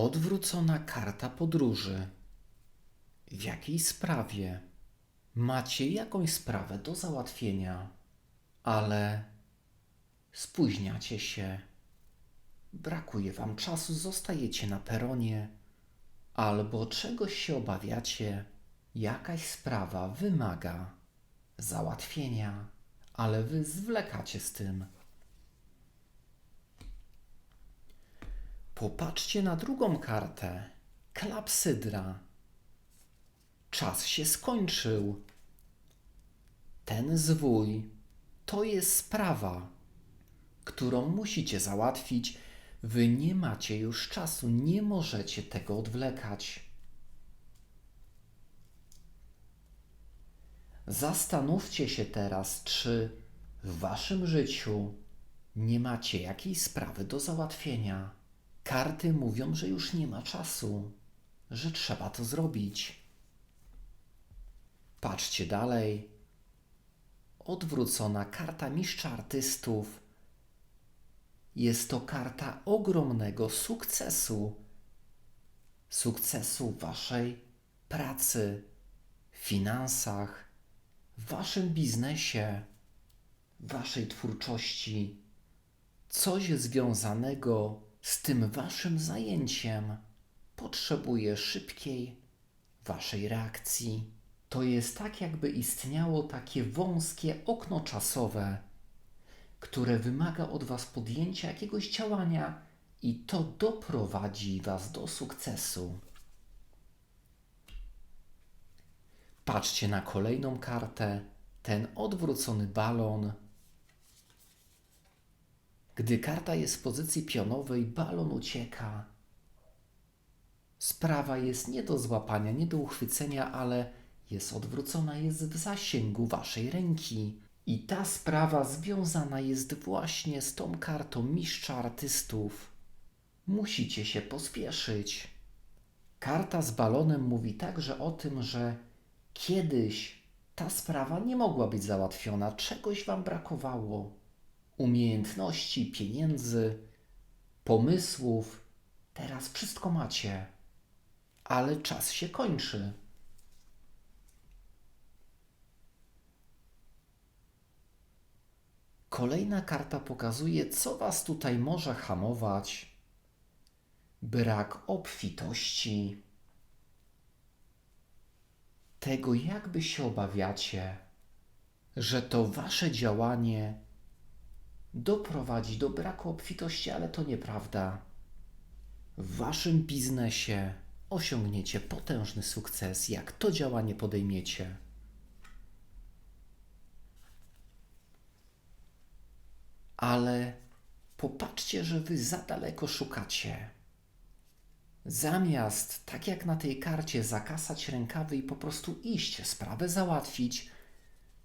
Odwrócona karta podróży. W jakiej sprawie? Macie jakąś sprawę do załatwienia, ale spóźniacie się. Brakuje wam czasu, zostajecie na peronie, albo czegoś się obawiacie, jakaś sprawa wymaga załatwienia, ale wy zwlekacie z tym. Popatrzcie na drugą kartę. Klapsydra. Czas się skończył. Ten zwój to jest sprawa, którą musicie załatwić. Wy nie macie już czasu, nie możecie tego odwlekać. Zastanówcie się teraz, czy w waszym życiu nie macie jakiejś sprawy do załatwienia. Karty mówią, że już nie ma czasu, że trzeba to zrobić. Patrzcie dalej. Odwrócona karta mistrza artystów. Jest to karta ogromnego sukcesu. Sukcesu waszej pracy, finansach, w waszym biznesie, waszej twórczości. Coś związanego z tym waszym zajęciem potrzebuje szybkiej waszej reakcji. To jest tak, jakby istniało takie wąskie okno czasowe, które wymaga od was podjęcia jakiegoś działania i to doprowadzi was do sukcesu. Patrzcie na kolejną kartę, ten odwrócony balon. Gdy karta jest w pozycji pionowej, balon ucieka. Sprawa jest nie do złapania, nie do uchwycenia, ale jest odwrócona, jest w zasięgu waszej ręki. I ta sprawa związana jest właśnie z tą kartą mistrza artystów. Musicie się pospieszyć. Karta z balonem mówi także o tym, że kiedyś ta sprawa nie mogła być załatwiona, czegoś wam brakowało umiejętności, pieniędzy, pomysłów. Teraz wszystko macie, ale czas się kończy. Kolejna karta pokazuje, co Was tutaj może hamować. Brak obfitości, tego, jakby się obawiacie, że to Wasze działanie doprowadzi do braku obfitości, ale to nieprawda. W Waszym biznesie osiągniecie potężny sukces, jak to działanie podejmiecie. ale popatrzcie, że wy za daleko szukacie. Zamiast, tak jak na tej karcie, zakasać rękawy i po prostu iść, sprawę załatwić,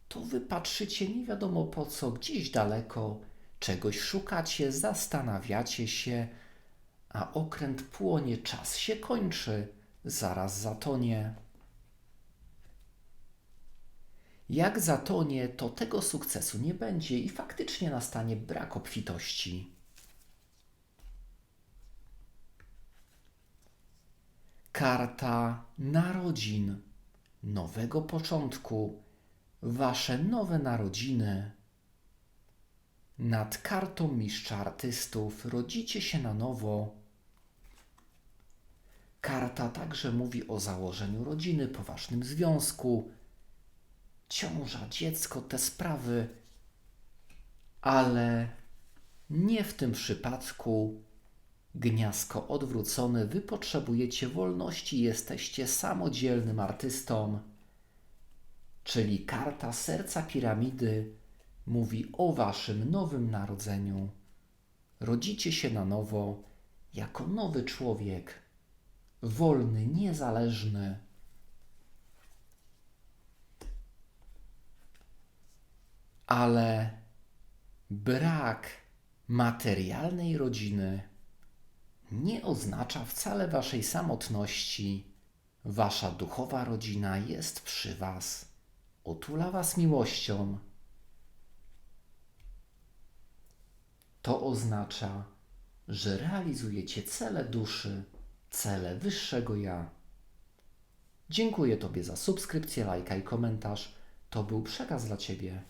to wy patrzycie nie wiadomo po co, gdzieś daleko, czegoś szukacie, zastanawiacie się, a okręt płonie, czas się kończy, zaraz zatonie. Jak zatonie, to tego sukcesu nie będzie i faktycznie nastanie brak obfitości. Karta narodzin, nowego początku, wasze nowe narodziny. Nad kartą mistrza artystów rodzicie się na nowo. Karta także mówi o założeniu rodziny, poważnym związku, ciąża, dziecko, te sprawy, ale nie w tym przypadku. Gniazdo odwrócone, wy potrzebujecie wolności, jesteście samodzielnym artystą. Czyli karta serca piramidy mówi o waszym nowym narodzeniu. Rodzicie się na nowo jako nowy człowiek, wolny, niezależny. ale brak materialnej rodziny nie oznacza wcale waszej samotności. Wasza duchowa rodzina jest przy was, otula was miłością. To oznacza, że realizujecie cele duszy, cele wyższego ja. Dziękuję Tobie za subskrypcję, lajka i komentarz. To był przekaz dla Ciebie.